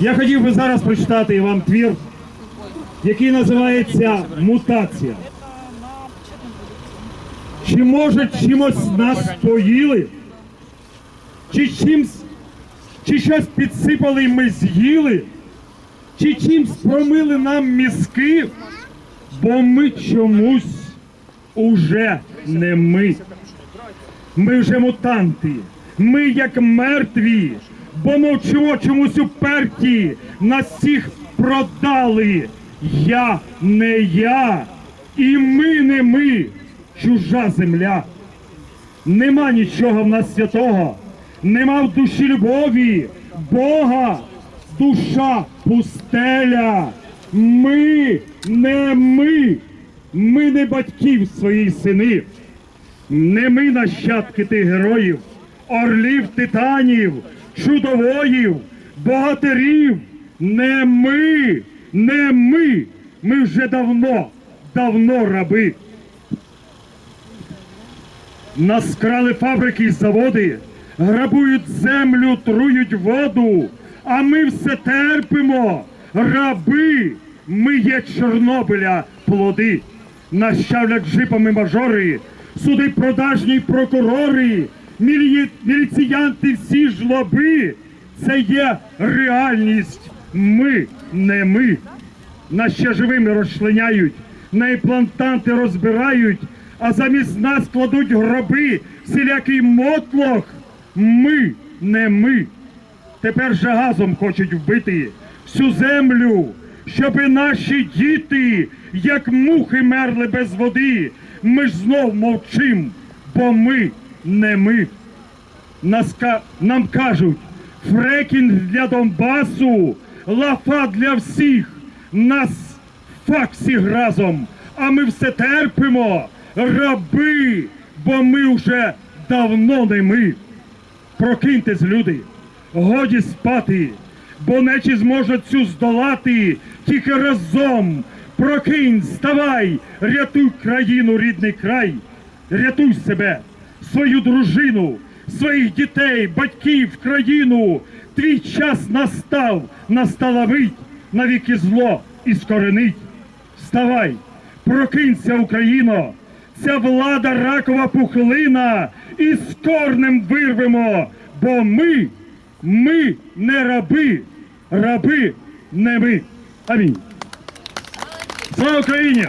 Я хотів би зараз прочитати вам твір, який називається Мутація. Чи може чимось нас поїли? Чи чимсь, чи щось підсипали і ми з'їли? Чи чимсь промили нам мізки? Бо ми чомусь уже не ми. Ми вже мутанти. Ми як мертві, бо мовчимо чомусь уперті. Нас всіх продали. Я не я. І ми не ми. Чужа земля. Нема нічого в нас святого, нема в душі любові, Бога, душа пустеля. Ми не ми, ми не батьків своїх сини, не ми нащадки тих героїв, орлів, титанів, чудовоїв, богатирів. Не ми, не ми. Ми вже давно, давно раби. Нас крали фабрики і заводи, грабують землю, трують воду, а ми все терпимо. Раби, ми є Чорнобиля плоди. Нас чавлять джипами мажори, суди продажні прокурори, мілі... міліціянти всі жлоби. Це є реальність. Ми не ми. Нас ще живими розчленяють, на імплантанти розбирають, а замість нас кладуть гроби, всілякий мотлох. Ми не ми. Тепер же газом хочуть вбити всю землю, щоби наші діти, як мухи, мерли без води. Ми ж знов мовчим, бо ми не ми. Нам кажуть, фрекінг для Донбасу, лафа для всіх, нас фак всіх разом, а ми все терпимо, раби, бо ми вже давно не ми. Прокиньтесь, люди, годі спати, бо нечі зможуть цю здолати тільки разом. Прокинь, вставай, рятуй країну, рідний край, рятуй себе, свою дружину, своїх дітей, батьків, країну. Твій час настав, настала мить, навіки зло і скоренить. Вставай, прокинься, Україно, ця влада ракова пухлина, і з корнем вирвемо, бо ми, ми не раби, раби не ми. Амінь. Слава Україні!